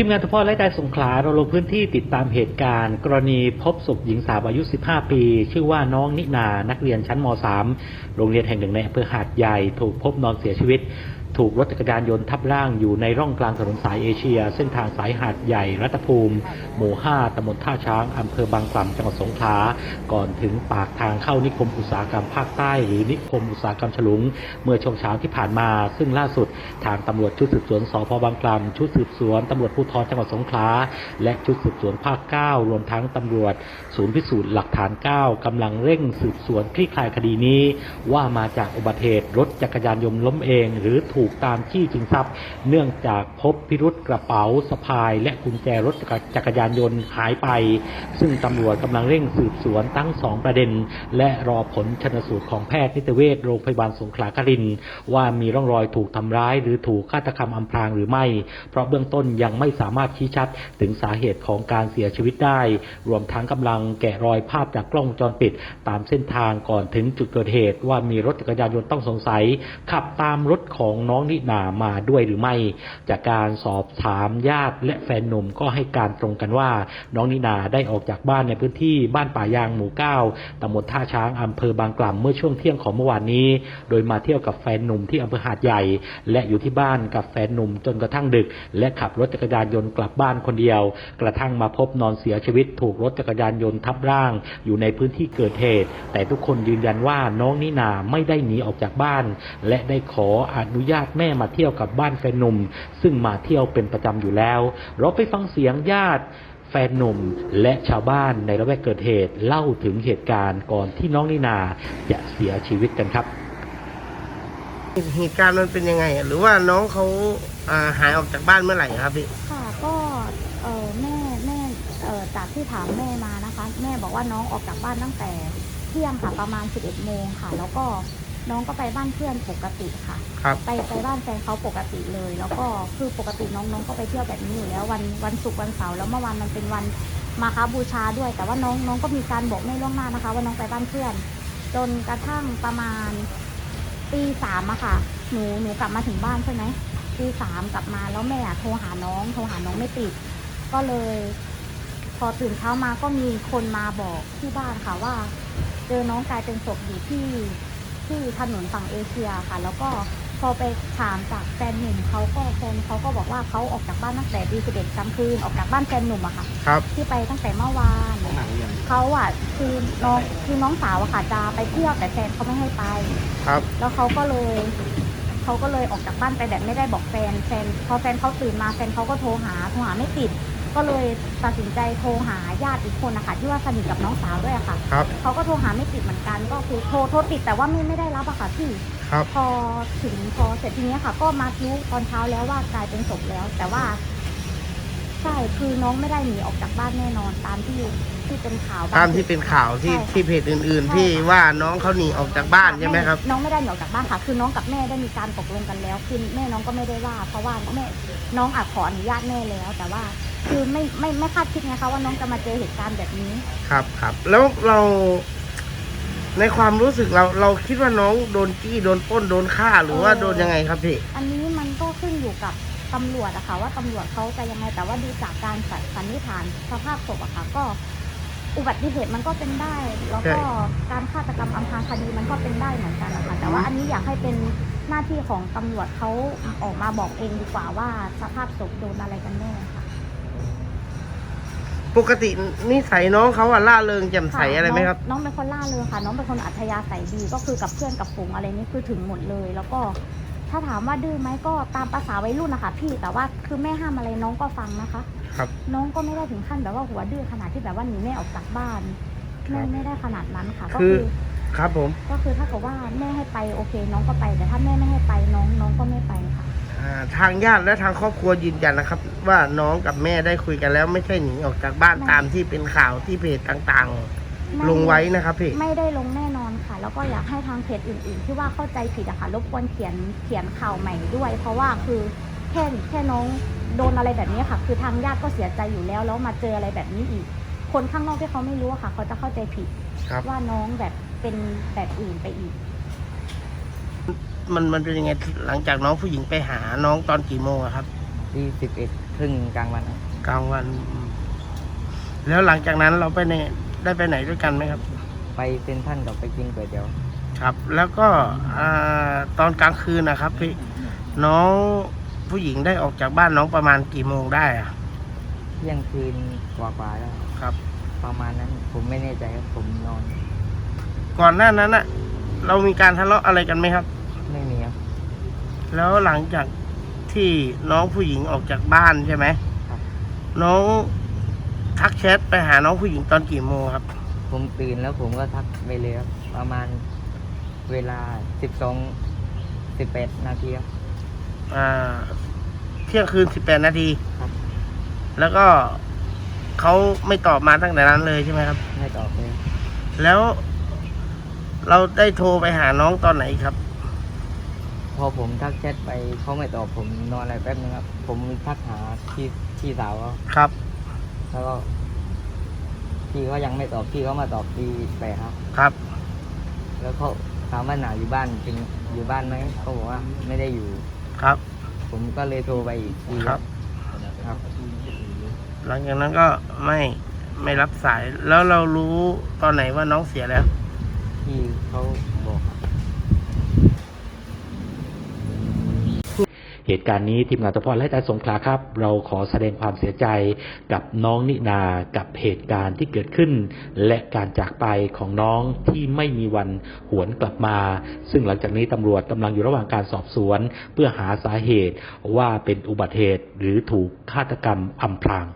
ทีมงานทพและใจสงขลาเราลงพื้นที่ติดตามเหตุการณ์ กรณีพบศพหญิงสาวอายุ 15 ปี ชื่อว่าน้องนินานักเรียนชั้นม .3 โรงเรียนแห่งหนึ่งในอำเภอหาดใหญ่ถูกพบนอนเสียชีวิต ถูกรถจักรยานยนต์ทับร่างอยู่ในร่องกลางถนนสายเอเชีย เส้นทางสายหาดใหญ่รัตภูมิ หมู่ 5ตำบลท่าช้าง อำเภอบางกล่ำจังหวัดสงขลา ก่อนถึงปากทางเข้านิคมอุตสาหกรรมภาคใต้ หรือนิคมอุตสาหกรรมฉลุง เมื่อช่วงเช้าที่ผ่านมา ซึ่งล่าสุดทางตำรวจชุดสืบสวนสพบางกล่ำชุดสืบสวนตำรวจภูธรจังหวัดสงขลา และชุดสืบสวนภาค 9 รวมทั้งตำรวจ ศูนย์พิสูจน์หลักฐาน 9 กำลังเร่งสืบสวนคลี่คลายคดีนี้ ว่ามาจากอุบัติเหตุรถจักรยานยนต์ล้มเอง หรือถููกตามจี้ชิงทรัพย์ เนื่องจากพบพิรุษกระเป๋าสะพาย และกุญแจรถจักรยานยนต์หายไป ซึ่งตำรวจกำลังเร่งสืบสวนทั้งสองประเด็น และรอผลชนสูตรของแพทย์นิติเวชโรงพยาบาลสงขลาครินว่ามีร่องรอยถูกทำร้าย หรือถูกฆาตกรรมอำพรางหรือไม่ เพราะเบื้องต้นยังไม่สามารถชี้ชัดถึงสาเหตุของการเสียชีวิตได้ รวมทั้งกำลังแกะรอยภาพจากกล้องวงจรปิด ตามเส้นทางก่อนถึงจุดเกิดเหตุว่ามีรถจักรยานยนต์ต้องสงสัย ขับตามรถของน้องนินามาด้วยหรือไม่ จากการสอบถามญาติและแฟนหนุ่มก็ให้การตรงกันว่า น้องนินาได้ออกจากบ้านในพื้นที่บ้านป่ายางหมู่เก้าตำบลท่าช้างอำเภอบางกล่ำเมื่อช่วงเที่ยงของเมื่อวานนี้ โดยมาเที่ยวกับแฟนหนุ่มที่อำเภอหาดใหญ่ และอยู่ที่บ้านกับแฟนหนุ่มจนกระทั่งดึก และขับรถจักรยานยนต์กลับบ้านคนเดียว กระทั่งมาพบนอนเสียชีวิตถูกรถจักรยานยนต์ทับร่าง อยู่ในพื้นที่เกิดเหตุ แต่ทุกคนยืนยันว่าน้องนินาไม่ได้หนีออกจากบ้าน และได้ขออนุญาตแม่มาเที่ยวกับบ้านแฟนหนุ่ม ซึ่งมาเที่ยวเป็นประจำอยู่แล้ว เราไปฟังเสียงญาติแฟนหนุ่มและชาวบ้านในละแวกเกิดเหตุเล่าถึงเหตุการณ์ก่อนที่น้องนินาจะเสียชีวิตกันครับ เหตุการณ์มันเป็นยังไงอะหรือว่าน้องเขาอ่าหายออกจากบ้านเมื่อไหร่ครับพี่ค่ะก็เออแม่แม่เออจากที่ถามแม่มานะคะ แม่บอกว่าน้องออกจากบ้านตั้งแต่เที่ยงค่ะประมาณ 11โมงค่ะ แล้วก็ น้องก็ไปบ้านเพื่อนปกติค่ะ ครับ ไปไปบ้านแฟนเขาปกติเลย แล้วก็คือปกติน้องน้องก็ไปเที่ยวแบบนี้อยู่แล้ววันวันศุกร์วันเสาร์แล้วเมื่อวานมันเป็นวันมาคาบูชาด้วย แต่ว่าน้องน้องก็มีการบอกแม่ล่วงหน้านะคะ ว่าน้องไปบ้านเพื่อน จนกระทั่งประมาณตีสามอะค่ะ หนูหนูกลับมาถึงบ้านใช่ไหมตีสามกลับมาแล้วแม่อะโทรหาน้อง โทรหาน้องไม่ติด ก็เลย พอตื่นเช้ามาก็มีคนมาบอกที่บ้านค่ะว่า เจอน้องกลายเป็นศพอยู่ที่ ที่ถนนฝั่งเอเชียค่ะ แล้วก็พอไปถามจากแฟนหนุ่มเขาก็แฟนเขาก็บอกว่าเขาออกจากบ้านตั้งแต่ดีสิบเอ็ดกลางคืนออกจากบ้านแฟนหนุ่มอะค่ะ ครับที่ไปตั้งแต่เมื่อวานเขาอะคือน้องคือน้องสาวอะค่ะจะไปเที่ยวแต่แฟนเขาไม่ให้ไป ครับ แล้วเขาก็เลยเขาก็เลยออกจากบ้านไปแบบไม่ได้บอกแฟนแฟนพอแฟนเขาตื่นมาแฟนเขาก็โทรหาโทรหาไม่ติด ก็เลยตัดสินใจโทรหาญาติอีกคนนะคะที่ว่าสนิทกับน้องสาวด้วยอะค่ะครับ เขาก็โทรหาไม่ติดเหมือนกันก็คือโทรโทรติดแต่ว่าไม่ไม่ได้รับอะค่ะพี่ครับ พอถึงพอเสร็จทีนี้ค่ะ ก็มารู้ตอนเช้าแล้วว่ากลายเป็นศพแล้ว แต่ว่า ใช่คือน้องไม่ได้หนีออกจากบ้านแน่นอนตามที่ ที่เป็นข่าวบ้งตามที่เป็นข่าวที่ใช่ค่ะ ที่เพจอื่นใช่ๆที่ว่าน้องเขาหนีออกจากบ้านใช่ไหมครับ น้องไม่ได้หนีออกจากบ้านค่ะ คือน้องกับแม่ได้มีการตกลงกันแล้ว คือแม่น้องก็ไม่ได้ว่า เพราะว่าแม่น้องอาจขออนุญาตแม่แล้ว แต่ว่าคือไม่ไม่ไม่คาดคิดไงคะว่าน้องจะมาเจอเหตุการณ์แบบนี้ ครับครับ แล้วเราในความรู้สึกเราเราคิดว่าน้องโดนจี้โดนปล้นโดนฆ่าหรือว่าเออ โดนยังไงครับพี่ อันนี้มันก็ขึ้นอยู่กับตำรวจอะค่ะว่าตำรวจเขาจะยังไงแต่ว่าดูจากการสันนิษฐานสภาพศพอะค่ะ ก็ อุบัติเหตุมันก็เป็นได้ แล้วก็การฆาตกรรมอำพรางคดีมันก็เป็นได้เหมือนกันนะคะแต่ว่าอันนี้อยากให้เป็นหน้าที่ของตำรวจเขาออกมาบอกเองดีกว่าว่าสภาพศพโดนอะไรกันแน่ค่ะปกตินิสัยน้องเขาอะล่าเริงแจ่มใสอะไรไหมครับ น้องน้องเป็นคนล่าเริงค่ะ น้องเป็นคนอัธยาศัยดีก็คือกับเพื่อนกับฝูงอะไรนี่คือถึงหมดเลย แล้วก็ ถ้าถามว่าดื้อไหมก็ตามภาษาวัยรุ่นนะคะพี่แต่ว่าคือแม่ห้ามอะไรน้องก็ฟังนะคะ ครับ น้องก็ไม่ได้ถึงขั้นแบบว่าหัวดื้อขนาดที่แบบว่าหนีแม่ออกจากบ้านไม่ครับไม่ได้ขนาดนั้นค่ะ ก็คือคือครับผม ก็คือถ้าเกิดว่าแม่ให้ไปโอเค น้องก็ไป แต่ถ้าแม่ไม่ให้ไปน้องน้องก็ไม่ไปค่ะอ่าทางญาติและทางครอบครัวยืนยันนะครับ ว่าน้องกับแม่ได้คุยกันแล้วไม่ใช่หนีออกจากบ้านไม่ตามที่เป็นข่าวที่เพจต่างไม่ๆลงไว้นะครับพี่ ไม่ได้ลงแน่นอนค่ะ แล้วก็อยากให้ทางเพจอื่น ๆ ที่ว่าเข้าใจผิดอะค่ะรบกวนเขียนเขียนข่าวใหม่ด้วย เพราะว่าคือแค่แค่น้องโดนอะไรแบบนี้ค่ะ คือทางญาติก็เสียใจอยู่แล้ว แล้วมาเจออะไรแบบนี้อีก คนข้างนอกที่เขาไม่รู้อะค่ะ เขาจะเข้าใจผิดครับ ว่าน้องแบบเป็นแบบอื่นไปอีก มันมันเป็นยังไงหลังจากน้องผู้หญิงไปหาน้องตอนกี่โมงอะครับที่สิบเอ็ดครึ่งกลางวันครับกลางวันแล้วหลังจากนั้นเราไปใน ได้ไปไหนด้วยกันไหมครับ ไปเซ็นทรันกับไปกินก๋วยเตี๋ยวครับ แล้วก็อ่าตอนกลางคืนนะครับพี่น้องผู้หญิงได้ออกจากบ้านน้องประมาณกี่โมงได้อะเที่ยงคืนกว่าๆแล้วครับประมาณนั้นผมไม่แน่ใจครับผมนอน ก่อนหน้านั้นอะเรามีการทะเลาะอะไรกันไหมครับ ไม่มีครับ แล้วหลังจากที่น้องผู้หญิงออกจากบ้านใช่ไหมครับ น้อง ทักแชทไปหาน้องผู้หญิงตอนกี่โมงครับ ผมตื่นแล้วผมก็ทักไปเลยครับประมาณเวลาสิบสองสิบแปดนาทีครับ อ่า เที่ยงคืนสิบแปดนาทีครับ แล้วก็เขาไม่ตอบมาตั้งแต่นั้นเลยใช่ไหมครับ ไม่ตอบเลย แล้วเราได้โทรไปหาน้องตอนไหนครับ พอผมทักแชทไปเขาไม่ตอบผมนอนอะไรแป๊บนึงครับ ผมทักหาพี่พี่สาวเขาครับ แล้วก็พี่เขายังไม่ตอบพี่เขามาตอบทีแปดครับ ครับ แล้วเขาถามว่าหนาอยู่บ้านจริงอยู่บ้านไหมเขาบอกว่าไม่ได้อยู่ ครับ ผมก็เลยโทรไปอีกทีครับ ครับ หลังจากนั้นก็ไม่ไม่รับสายแล้วเรารู้ตอนไหนว่าน้องเสียแล้วพี่เขาบอกครับ เหตุการณ์นี้ทีมงานตะพอและใจสงขลาครับ เราขอแสดงความเสียใจกับน้องนินากับเหตุการณ์ที่เกิดขึ้น และการจากไปของน้องที่ไม่มีวันหวนกลับมา ซึ่งหลังจากนี้ตำรวจกำลังอยู่ระหว่างการสอบสวน เพื่อหาสาเหตุว่าเป็นอุบัติเหตุหรือถูกฆาตกรรมอำพราง